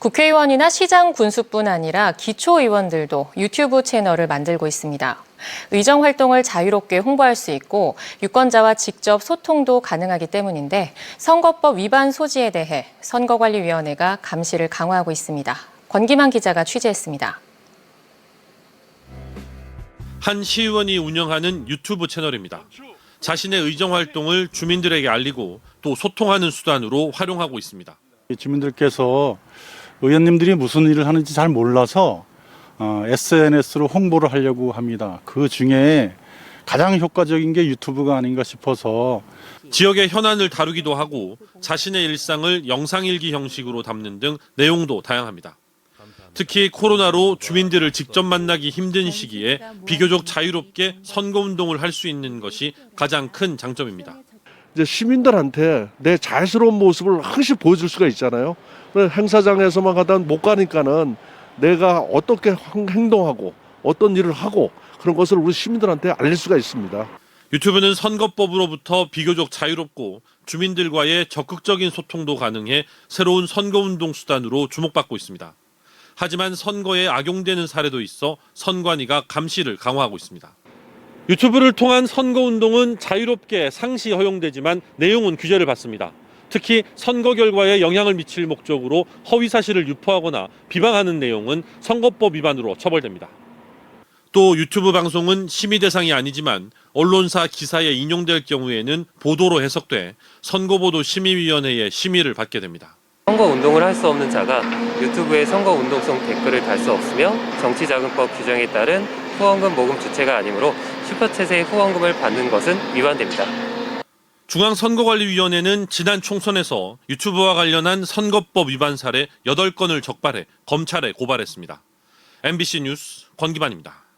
국회의원이나 시장 군수뿐 아니라 기초의원들도 유튜브 채널을 만들고 있습니다. 의정 활동을 자유롭게 홍보할 수 있고 유권자와 직접 소통도 가능하기 때문인데 선거법 위반 소지에 대해 선거관리위원회가 감시를 강화하고 있습니다. 권기만 기자가 취재했습니다. 한 시의원이 운영하는 유튜브 채널입니다. 자신의 의정 활동을 주민들에게 알리고 또 소통하는 수단으로 활용하고 있습니다. 주민들께서 의원님들이 무슨 일을 하는지 잘 몰라서 어, SNS로 홍보를 하려고 합니다. 그 중에 가장 효과적인 게 유튜브가 아닌가 싶어서 지역의 현안을 다루기도 하고 자신의 일상을 영상일기 형식으로 담는 등 내용도 다양합니다. 특히 코로나로 주민들을 직접 만나기 힘든 시기에 비교적 자유롭게 선거운동을 할 수 있는 것이 가장 큰 장점입니다. 이제 시민들한테 내 자연스러운 모습을 항시 보여줄 수가 있잖아요. 행사장에서만 가다 못 가니까는 내가 어떻게 행- 행동하고 어떤 일을 하고 그런 것을 우리 시민들한테 알릴 수가 있습니다. 유튜브는 선거법으로부터 비교적 자유롭고 주민들과의 적극적인 소통도 가능해 새로운 선거운동 수단으로 주목받고 있습니다. 하지만 선거에 악용되는 사례도 있어 선관위가 감시를 강화하고 있습니다. 유튜브를 통한 선거운동은 자유롭게 상시 허용되지만 내용은 규제를 받습니다. 특히 선거 결과에 영향을 미칠 목적으로 허위 사실을 유포하거나 비방하는 내용은 선거법 위반으로 처벌됩니다. 또 유튜브 방송은 심의 대상이 아니지만 언론사 기사에 인용될 경우에는 보도로 해석돼 선거보도 심의위원회의 심의를 받게 됩니다. 선거 운동을 할 수 없는 자가 유튜브에 선거 운동성 댓글을 달 수 없으며 정치자금법 규정에 따른 후원금 모금 주체가 아니므로 슈퍼챗의 후원금을 받는 것은 위반됩니다. 중앙선거관리위원회는 지난 총선에서 유튜브와 관련한 선거법 위반 사례 8건을 적발해 검찰에 고발했습니다. MBC 뉴스 권기만입니다.